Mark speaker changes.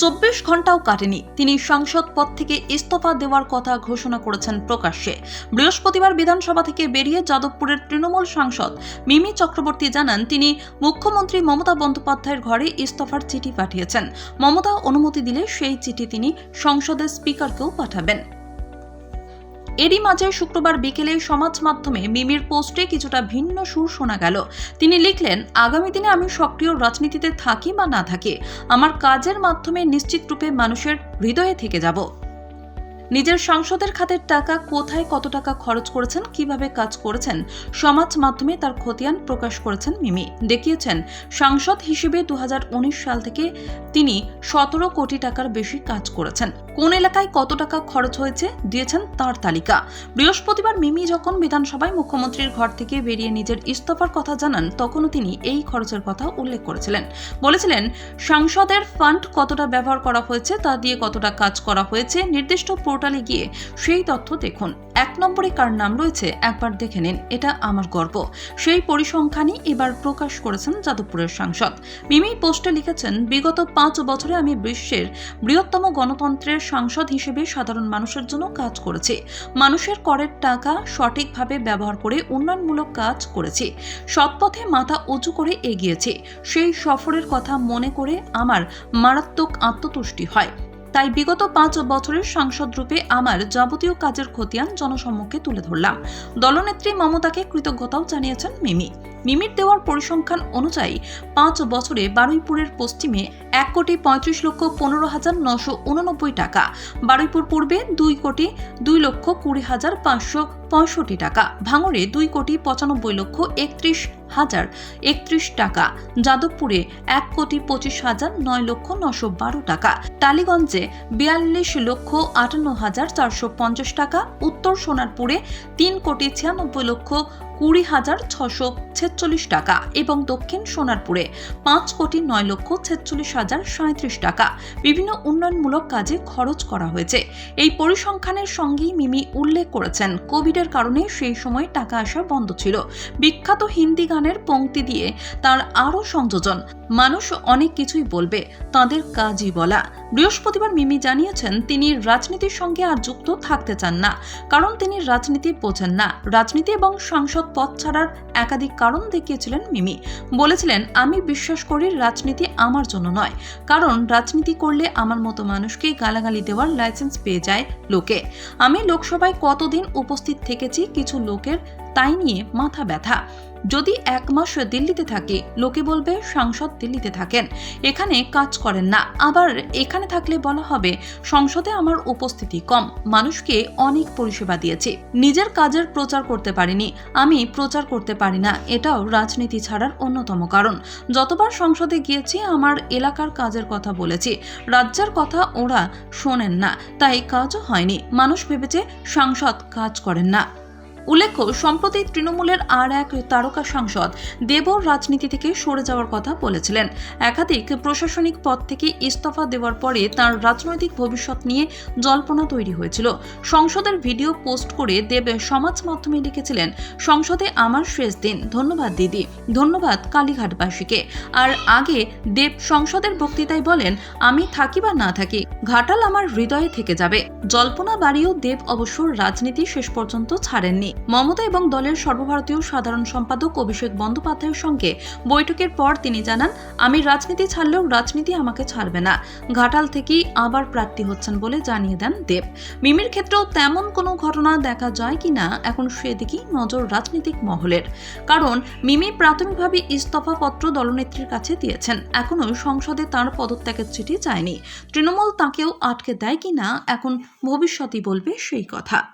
Speaker 1: চব্বিশ ঘন্টাও কাটেনি। তিনি সংসদ পদ থেকে ইস্তফা দেওয়ার কথা ঘোষণা করেছেন প্রকাশ্যে। বৃহস্পতিবার বিধানসভা থেকে বেরিয়ে যাদবপুরের তৃণমূল সাংসদ মিমি চক্রবর্তী জানান, তিনি মুখ্যমন্ত্রী মমতা বন্দ্যোপাধ্যায়ের ঘরে ইস্তফার চিঠি পাঠিয়েছেন। মমতা অনুমতি দিলে সেই চিঠি তিনি সংসদের স্পিকারকেও পাঠাবেন। এরই মাঝে শুক্রবার বিকেলে সমাজ মাধ্যমে মিমির পোস্টে কিছুটা ভিন্ন সুর শোনা গেল। তিনি লিখলেন, আগামী দিনে আমি সক্রিয় রাজনীতিতে থাকি বা না থাকি, আমার কাজের মাধ্যমে নিশ্চিত রূপে মানুষের হৃদয়ে থেকে যাব। নিজের সংসদের খাতের টাকা কোথায় কত টাকা খরচ করেছেন, কীভাবে কাজ করেছেন, সমাজ মাধ্যমে তার খতিয়ান প্রকাশ করেছেন মিমি। দেখিয়েছেন, সাংসদ হিসেবে দু হাজার উনিশ সাল থেকে তিনি সতেরো কোটি টাকার বেশি কাজ করেছেন। কোন এলাকায় কত টাকা খরচ হয়েছে দিয়েছেন তার তালিকা। বৃহস্পতিবার মিমি যখন বিধানসভায় মুখ্যমন্ত্রীর ঘর থেকে বেরিয়ে নিজের ইস্তফার কথা জানান, তখনও তিনি এই খরচের কথা উল্লেখ করেছিলেন। বলেছিলেন, সাংসদের ফান্ড কতটা ব্যবহার করা হয়েছে, তা দিয়ে কতটা কাজ করা হয়েছে, নির্দিষ্ট পোর্টালে গিয়ে সেই তথ্য দেখুন। এক নম্বরে কার নাম রয়েছে, একবার দেখে নিন, এটা আমার গর্ব। সেই পরিসংখ্যানই এবার প্রকাশ করেছেন যাদবপুরের সাংসদ। মিমি পোস্টে লিখেছেন, বিগত পাঁচ বছরে আমি বিশ্বের বৃহত্তম গণতন্ত্রের সাংসদ হিসেবে সাধারণ মানুষের জন্য কাজ করেছে। মানুষের করের টাকা সঠিকভাবে ব্যবহার করে উন্নয়নমূলক কাজ করেছি। সৎপথে মাথা উঁচু করে এগিয়েছে। সেই সফরের কথা মনে করে আমার মারাত্মক আত্মতুষ্টি হয়। তাই বিগত পাঁচ বছরের সাংসদ রূপে আমার যাবতীয় কাজের খতিয়ান জনসম্মুখে তুলে ধরলাম। দলনেত্রী মমতাকে কৃতজ্ঞতাও জানিয়েছেন মিমি। মিমির দেওয়ার পরিসংখ্যান অনুযায়ী পাঁচ বছরে বারুইপুরের পশ্চিমে এক কোটি পঁয়ত্রিশ লক্ষ পনেরো হাজার নশো উননব্বই টাকা। বারুইপুর পূর্বে দুই কোটি দুই লক্ষ কুড়ি হাজার পাঁচশো পঁয়ষট্টি টাকা। ভাঙড়ে দুই কোটি পঁচানব্বই লক্ষ একত্রিশ হাজার একত্রিশ টাকা। যাদবপুরে এক কোটি পঁচিশ হাজার নয় লক্ষ নশো বারো টাকা। টালিগঞ্জে বিয়াল্লিশ লক্ষ আটান্ন হাজার চারশো পঞ্চাশ টাকা। উত্তর সোনারপুরে তিন কোটি ছিয়ানব্বই লক্ষ কুড়ি হাজার ছশো ছেচল্লিশ টাকা এবং দক্ষিণ সোনারপুরে পাঁচ কোটি নয় লক্ষ ছেচল্লিশ হাজার সাঁত্রিশ টাকা। বিভিন্ন উন্নয়নমূলক কাজে খরচ করা হয়েছে। এই পরিসংখ্যানের সঙ্গেই মিমি উল্লেখ করেছেন, কোভিডের কারণে সেই সময় টাকা আসা বন্ধ ছিল। বিখ্যাত হিন্দি গানের পংক্তি দিয়ে তার আরও সংযোজন, মানুষ অনেক কিছুই বলবে, তাদের কাজই বলা। বৃহস্পতিবার মিমি জানিয়েছেন, তিনি রাজনীতির সঙ্গে আর যুক্ত থাকতে চান না, কারণ তিনি রাজনীতি বোঝেন না। রাজনীতি এবং সাংসদ পদ ছাড়ার একাধিক কারণ দেখিয়েছিলেন মিমি। বলেছিলেন, আমি বিশ্বাস করি রাজনীতি আমার জন্য নয়। কারণ রাজনীতি করলে আমার মতো মানুষকে গালাগালি দেওয়ার লাইসেন্স পেয়ে যায় লোকে। আমি লোকসভায় কতদিন উপস্থিত থেকেছি কিছু লোকের তাই নিয়ে মাথা ব্যথা। যদি এক মাস দিল্লিতে থাকে, লোকে বলবে সাংসদ দিল্লিতে থাকেন। এখানে কাজ করেন না। আবার এখানে থাকলে বলা হবে, সংসদে আমার উপস্থিতি কম। মানুষকে অনেক পরিষেবা দিয়েছি। নিজের কাজের প্রচার করতে পারিনি। আমি প্রচার করতে পারি না। এটাও রাজনীতি ছাড়ার অন্যতম কারণ। যতবার সংসদে গিয়েছি, আমার এলাকার কাজের কথা বলেছি। রাজ্যের কথা ওরা শোনেন না। তাই কাজও হয়নি। মানুষ ভেবেছে সাংসদ কাজ করেন না। উল্লেখ্য, সম্প্রতি তৃণমূলের আর এক তারকা সাংসদ দেবর রাজনীতি থেকে সরে যাওয়ার কথা বলেছিলেন। একাধিক প্রশাসনিক পদ থেকে ইস্তফা দেওয়ার পরে তার রাজনৈতিক ভবিষ্যৎ নিয়ে জল্পনা তৈরি হয়েছিল। সংসদের ভিডিও পোস্ট করে দেব সমাজ মাধ্যমে লিখেছিলেন, সংসদে আমার শেষ দিন। ধন্যবাদ দিদি। ধন্যবাদ কালীঘাটবাসীকে। আর আগে দেব সংসদের বক্তৃতায় বলেন, আমি থাকি বা না থাকি, ঘাটাল আমার হৃদয়ে থেকে যাবে। জল্পনা বাড়িয়েও দেব অবশ্য রাজনীতি শেষ পর্যন্ত ছাড়েননি। মমতা এবং দলের সর্বভারতীয় সাধারণ সম্পাদক অভিষেক বন্দ্যোপাধ্যায়ের সঙ্গে বৈঠকের পর তিনি জানান, আমি রাজনীতি ছাড়লেও রাজনীতি আমাকে ছাড়বে না। ঘাটাল থেকেই আবার প্রার্থী হচ্ছেন বলে জানিয়ে দেন দেব। মিমির ক্ষেত্রেও তেমন কোনো ঘটনা দেখা যায় কিনা এখন সেদিকেই নজর রাজনৈতিক মহলের। কারণ মিমি প্রাথমিকভাবে ইস্তফা পত্র দলনেত্রীর কাছে দিয়েছেন। এখনও সংসদে তার পদত্যাগের চিঠি চায়নি। তৃণমূল তাকেও আটকে দেয় কিনা এখন ভবিষ্যতই বলবে সেই কথা।